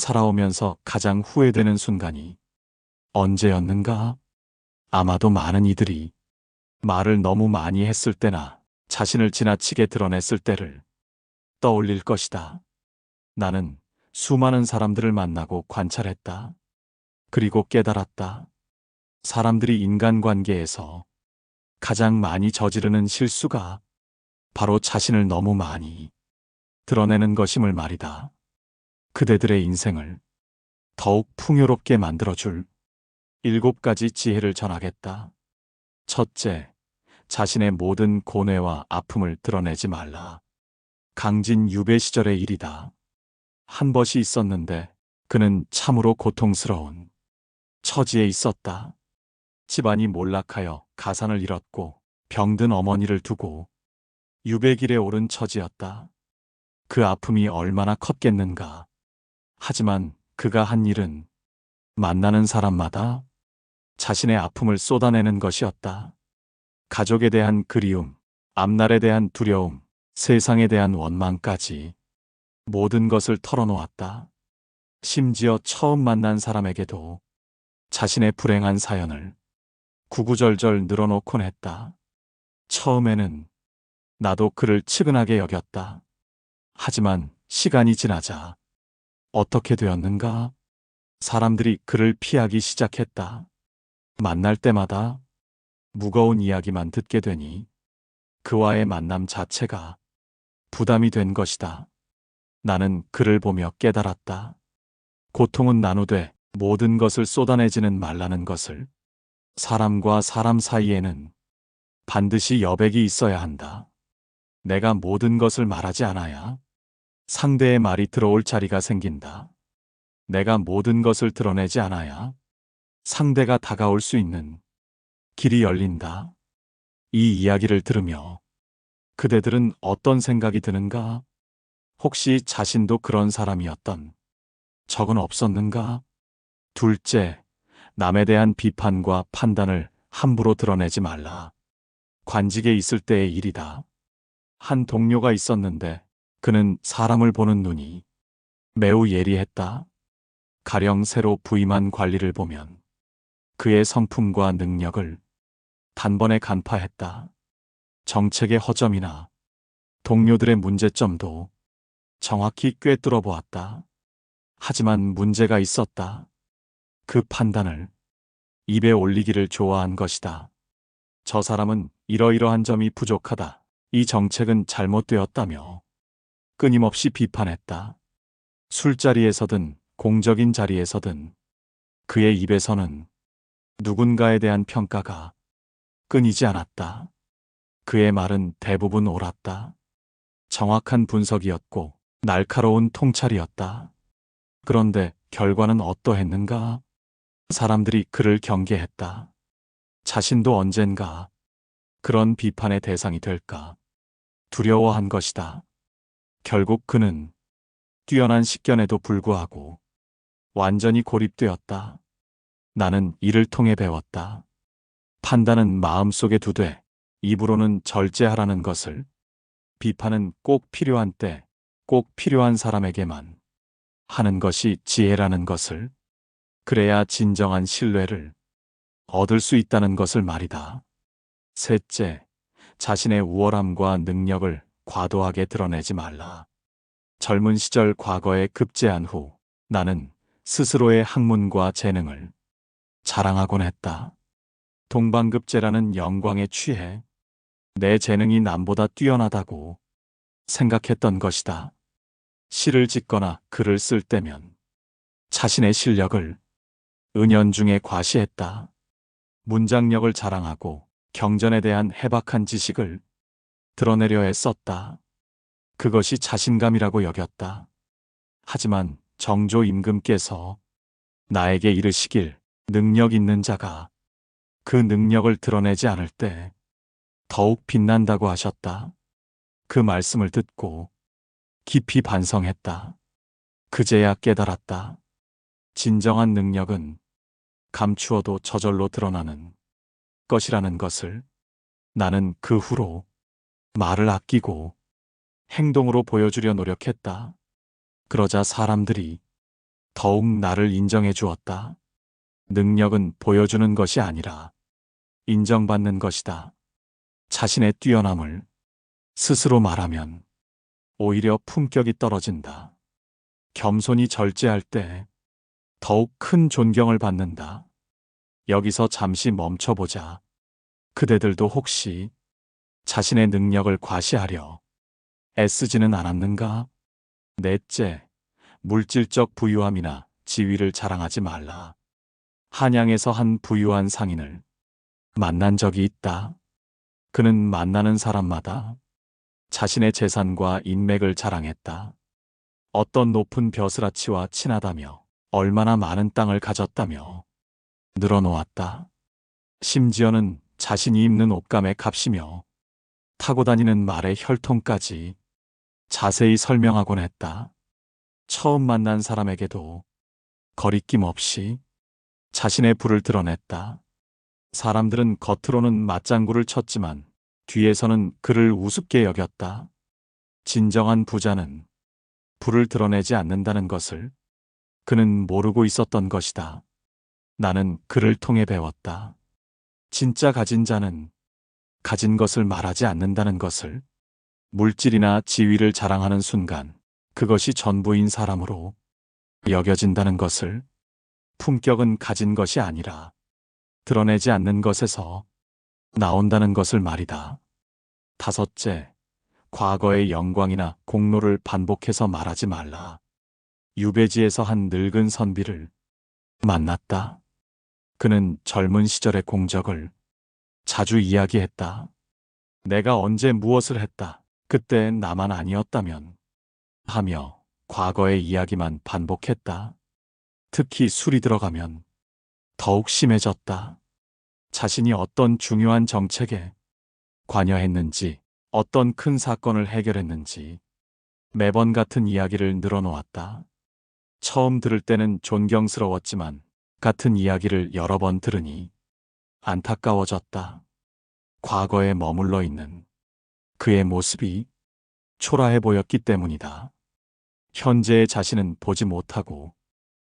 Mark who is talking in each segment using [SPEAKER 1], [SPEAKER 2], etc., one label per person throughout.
[SPEAKER 1] 살아오면서 가장 후회되는 순간이 언제였는가? 아마도 많은 이들이 말을 너무 많이 했을 때나 자신을 지나치게 드러냈을 때를 떠올릴 것이다. 나는 수많은 사람들을 만나고 관찰했다. 그리고 깨달았다. 사람들이 인간관계에서 가장 많이 저지르는 실수가 바로 자신을 너무 많이 드러내는 것임을 말이다. 그대들의 인생을 더욱 풍요롭게 만들어줄 일곱 가지 지혜를 전하겠다. 첫째, 자신의 모든 고뇌와 아픔을 드러내지 말라. 강진 유배 시절의 일이다. 한 벗이 있었는데 그는 참으로 고통스러운 처지에 있었다. 집안이 몰락하여 가산을 잃었고 병든 어머니를 두고 유배길에 오른 처지였다. 그 아픔이 얼마나 컸겠는가. 하지만 그가 한 일은 만나는 사람마다 자신의 아픔을 쏟아내는 것이었다. 가족에 대한 그리움, 앞날에 대한 두려움, 세상에 대한 원망까지 모든 것을 털어놓았다. 심지어 처음 만난 사람에게도 자신의 불행한 사연을 구구절절 늘어놓곤 했다. 처음에는 나도 그를 측은하게 여겼다. 하지만 시간이 지나자 어떻게 되었는가? 사람들이 그를 피하기 시작했다. 만날 때마다 무거운 이야기만 듣게 되니 그와의 만남 자체가 부담이 된 것이다. 나는 그를 보며 깨달았다. 고통은 나누되 모든 것을 쏟아내지는 말라는 것을 사람과 사람 사이에는 반드시 여백이 있어야 한다. 내가 모든 것을 말하지 않아야 상대의 말이 들어올 자리가 생긴다. 내가 모든 것을 드러내지 않아야 상대가 다가올 수 있는 길이 열린다. 이 이야기를 들으며 그대들은 어떤 생각이 드는가? 혹시 자신도 그런 사람이었던 적은 없었는가? 둘째, 남에 대한 비판과 판단을 함부로 드러내지 말라. 관직에 있을 때의 일이다. 한 동료가 있었는데 그는 사람을 보는 눈이 매우 예리했다. 가령 새로 부임한 관리를 보면 그의 성품과 능력을 단번에 간파했다. 정책의 허점이나 동료들의 문제점도 정확히 꿰뚫어 보았다. 하지만 문제가 있었다. 그 판단을 입에 올리기를 좋아한 것이다. 저 사람은 이러이러한 점이 부족하다. 이 정책은 잘못되었다며 끊임없이 비판했다. 술자리에서든 공적인 자리에서든 그의 입에서는 누군가에 대한 평가가 끊이지 않았다. 그의 말은 대부분 옳았다. 정확한 분석이었고 날카로운 통찰이었다. 그런데 결과는 어떠했는가? 사람들이 그를 경계했다. 자신도 언젠가 그런 비판의 대상이 될까 두려워한 것이다. 결국 그는 뛰어난 식견에도 불구하고 완전히 고립되었다. 나는 이를 통해 배웠다. 판단은 마음속에 두되 입으로는 절제하라는 것을 비판은 꼭 필요한 때, 꼭 필요한 사람에게만 하는 것이 지혜라는 것을 그래야 진정한 신뢰를 얻을 수 있다는 것을 말이다. 셋째, 자신의 우월함과 능력을 과도하게 드러내지 말라. 젊은 시절 과거에 급제한 후 나는 스스로의 학문과 재능을 자랑하곤 했다. 동방급제라는 영광에 취해 내 재능이 남보다 뛰어나다고 생각했던 것이다. 시를 짓거나 글을 쓸 때면 자신의 실력을 은연중에 과시했다. 문장력을 자랑하고 경전에 대한 해박한 지식을 드러내려 했었다. 그것이 자신감이라고 여겼다. 하지만 정조 임금께서 나에게 이르시길 능력 있는 자가 그 능력을 드러내지 않을 때 더욱 빛난다고 하셨다. 그 말씀을 듣고 깊이 반성했다. 그제야 깨달았다. 진정한 능력은 감추어도 저절로 드러나는 것이라는 것을 나는 그 후로 말을 아끼고 행동으로 보여주려 노력했다. 그러자 사람들이 더욱 나를 인정해 주었다. 능력은 보여주는 것이 아니라 인정받는 것이다. 자신의 뛰어남을 스스로 말하면 오히려 품격이 떨어진다. 겸손히 절제할 때 더욱 큰 존경을 받는다. 여기서 잠시 멈춰보자. 그대들도 혹시 자신의 능력을 과시하려 애쓰지는 않았는가? 넷째, 물질적 부유함이나 지위를 자랑하지 말라. 한양에서 한 부유한 상인을 만난 적이 있다. 그는 만나는 사람마다 자신의 재산과 인맥을 자랑했다. 어떤 높은 벼슬아치와 친하다며 얼마나 많은 땅을 가졌다며 늘어놓았다. 심지어는 자신이 입는 옷감의 값이며 타고 다니는 말의 혈통까지 자세히 설명하곤 했다. 처음 만난 사람에게도 거리낌 없이 자신의 부를 드러냈다. 사람들은 겉으로는 맞장구를 쳤지만 뒤에서는 그를 우습게 여겼다. 진정한 부자는 부를 드러내지 않는다는 것을 그는 모르고 있었던 것이다. 나는 그를 통해 배웠다. 진짜 가진 자는 가진 것을 말하지 않는다는 것을 물질이나 지위를 자랑하는 순간 그것이 전부인 사람으로 여겨진다는 것을 품격은 가진 것이 아니라 드러내지 않는 것에서 나온다는 것을 말이다. 다섯째, 과거의 영광이나 공로를 반복해서 말하지 말라. 유배지에서 한 늙은 선비를 만났다. 그는 젊은 시절의 공적을 자주 이야기했다. 내가 언제 무엇을 했다. 그때 나만 아니었다면 하며 과거의 이야기만 반복했다. 특히 술이 들어가면 더욱 심해졌다. 자신이 어떤 중요한 정책에 관여했는지, 어떤 큰 사건을 해결했는지 매번 같은 이야기를 늘어놓았다. 처음 들을 때는 존경스러웠지만 같은 이야기를 여러 번 들으니 안타까워졌다. 과거에 머물러 있는 그의 모습이 초라해 보였기 때문이다. 현재의 자신은 보지 못하고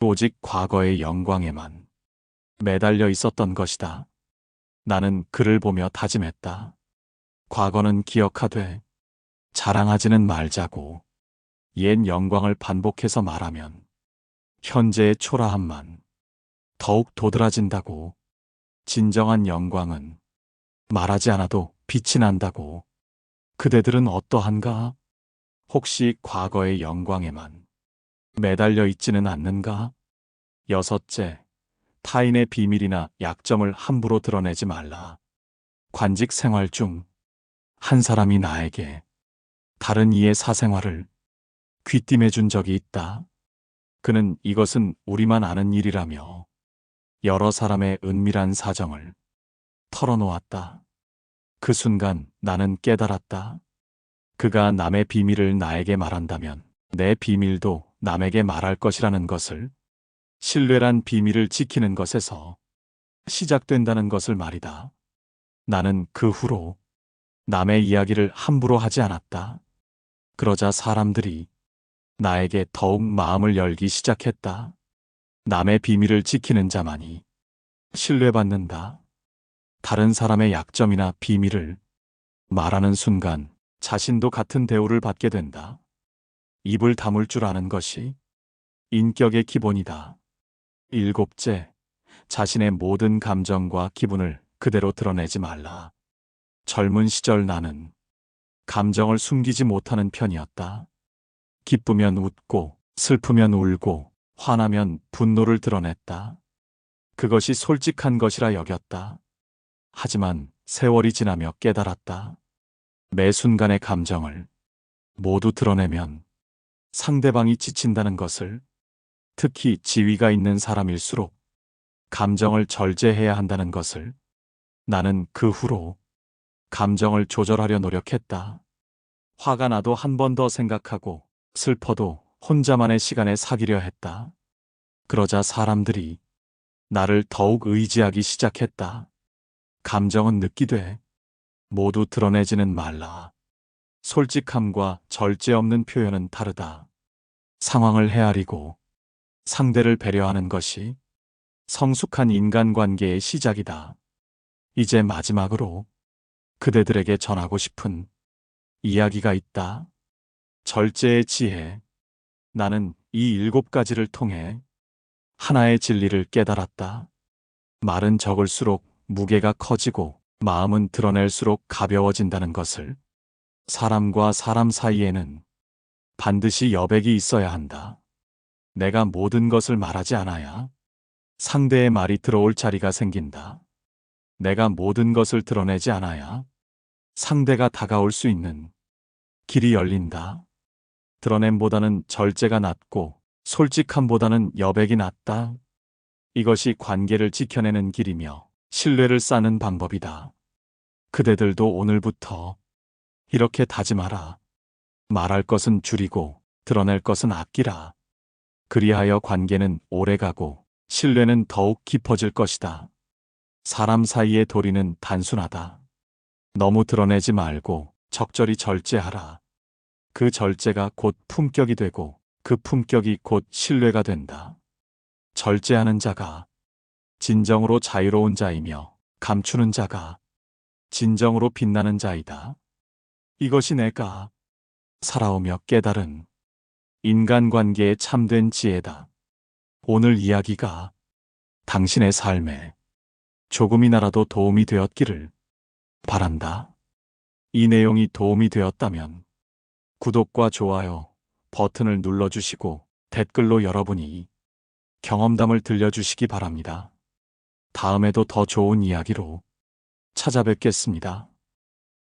[SPEAKER 1] 오직 과거의 영광에만 매달려 있었던 것이다. 나는 그를 보며 다짐했다. 과거는 기억하되 자랑하지는 말자고 옛 영광을 반복해서 말하면 현재의 초라함만 더욱 도드라진다고 진정한 영광은 말하지 않아도 빛이 난다고 그대들은 어떠한가? 혹시 과거의 영광에만 매달려 있지는 않는가? 여섯째, 타인의 비밀이나 약점을 함부로 드러내지 말라. 관직 생활 중 한 사람이 나에게 다른 이의 사생활을 귀띔해 준 적이 있다. 그는 이것은 우리만 아는 일이라며 여러 사람의 은밀한 사정을 털어놓았다. 그 순간 나는 깨달았다. 그가 남의 비밀을 나에게 말한다면 내 비밀도 남에게 말할 것이라는 것을 신뢰란 비밀을 지키는 것에서 시작된다는 것을 말이다. 나는 그 후로 남의 이야기를 함부로 하지 않았다. 그러자 사람들이 나에게 더욱 마음을 열기 시작했다. 남의 비밀을 지키는 자만이 신뢰받는다. 다른 사람의 약점이나 비밀을 말하는 순간 자신도 같은 대우를 받게 된다. 입을 다물 줄 아는 것이 인격의 기본이다. 일곱째, 자신의 모든 감정과 기분을 그대로 드러내지 말라. 젊은 시절 나는 감정을 숨기지 못하는 편이었다. 기쁘면 웃고, 슬프면 울고, 화나면 분노를 드러냈다. 그것이 솔직한 것이라 여겼다. 하지만 세월이 지나며 깨달았다. 매 순간의 감정을 모두 드러내면 상대방이 지친다는 것을 특히 지위가 있는 사람일수록 감정을 절제해야 한다는 것을 나는 그 후로 감정을 조절하려 노력했다. 화가 나도 한 번 더 생각하고 슬퍼도 혼자만의 시간에 사귀려 했다. 그러자 사람들이 나를 더욱 의지하기 시작했다. 감정은 느끼되 모두 드러내지는 말라. 솔직함과 절제 없는 표현은 다르다. 상황을 헤아리고 상대를 배려하는 것이 성숙한 인간관계의 시작이다. 이제 마지막으로 그대들에게 전하고 싶은 이야기가 있다. 절제의 지혜. 나는 이 일곱 가지를 통해 하나의 진리를 깨달았다. 말은 적을수록 무게가 커지고 마음은 드러낼수록 가벼워진다는 것을 사람과 사람 사이에는 반드시 여백이 있어야 한다. 내가 모든 것을 말하지 않아야 상대의 말이 들어올 자리가 생긴다. 내가 모든 것을 드러내지 않아야 상대가 다가올 수 있는 길이 열린다. 드러냄보다는 절제가 낫고 솔직함보다는 여백이 낫다. 이것이 관계를 지켜내는 길이며 신뢰를 쌓는 방법이다. 그대들도 오늘부터 이렇게 다짐하라. 말할 것은 줄이고 드러낼 것은 아끼라. 그리하여 관계는 오래가고 신뢰는 더욱 깊어질 것이다. 사람 사이의 도리는 단순하다. 너무 드러내지 말고 적절히 절제하라. 그 절제가 곧 품격이 되고 그 품격이 곧 신뢰가 된다. 절제하는 자가 진정으로 자유로운 자이며 감추는 자가 진정으로 빛나는 자이다. 이것이 내가 살아오며 깨달은 인간관계의 참된 지혜다. 오늘 이야기가 당신의 삶에 조금이나라도 도움이 되었기를 바란다. 이 내용이 도움이 되었다면 구독과 좋아요 버튼을 눌러주시고 댓글로 여러분이 경험담을 들려주시기 바랍니다. 다음에도 더 좋은 이야기로 찾아뵙겠습니다.